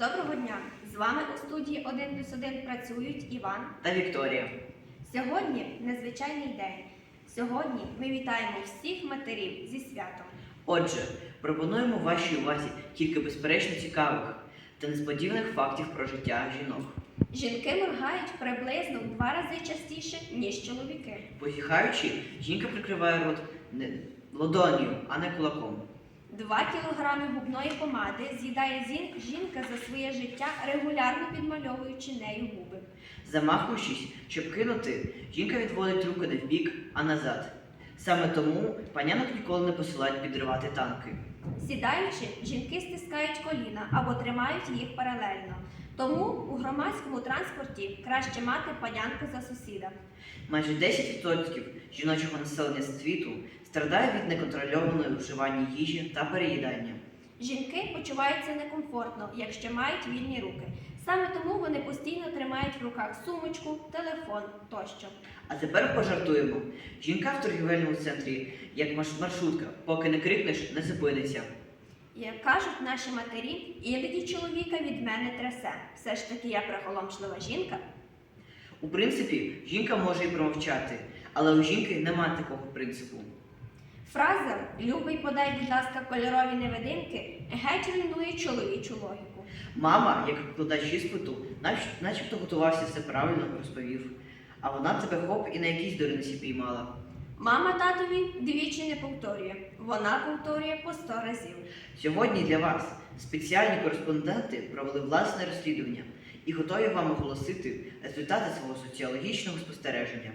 Доброго дня! З вами у студії 1 плюс 1 працюють Іван. та Вікторія. Сьогодні незвичайний день. Сьогодні ми вітаємо всіх матерів зі святом. Отже, пропонуємо вашій увазі кілька безперечно цікавих та несподіваних фактів про життя жінок. Жінки моргають приблизно в два рази частіше, ніж чоловіки. Позіхаючи, жінка прикриває рот не ладонью, а не кулаком. Два кілограми губної помади з'їдає жінка за своє життя, регулярно підмальовуючи нею губи. Замахуючись, щоб кинути, жінка відводить руки не вбік, а назад. Саме тому панянок ніколи не посилають підривати танки. Сідаючи, жінки стискають коліна або тримають їх паралельно. Тому громадському транспорті краще мати панянку за сусіда. Майже 10% жіночого населення світу страдає від неконтрольованого вживання їжі та переїдання. Жінки почуваються некомфортно, якщо мають вільні руки. Саме тому вони постійно тримають в руках сумочку, телефон тощо. А тепер пожартуємо. Жінка в торгівельному центрі, як маршрутка, поки не крикнеш, не зупиниться. Як кажуть наші матері, іноді чоловіка від мене трясе. Все ж таки я приголомшлива жінка. У принципі, жінка може і промовчати, але у жінки немає такого принципу. Фраза Любий, подай, будь ласка, кольорові невидимки геть руйнує чоловічу логіку. Мама, як викладач іспиту, нач- начебто готувався все правильно розповів. А вона тебе хоп і на якійсь дурниці піймала. Мама татові двічі не повторює, вона повторює по сто разів. Сьогодні для вас спеціальні кореспонденти провели власне розслідування і готові вам оголосити результати свого соціологічного спостереження.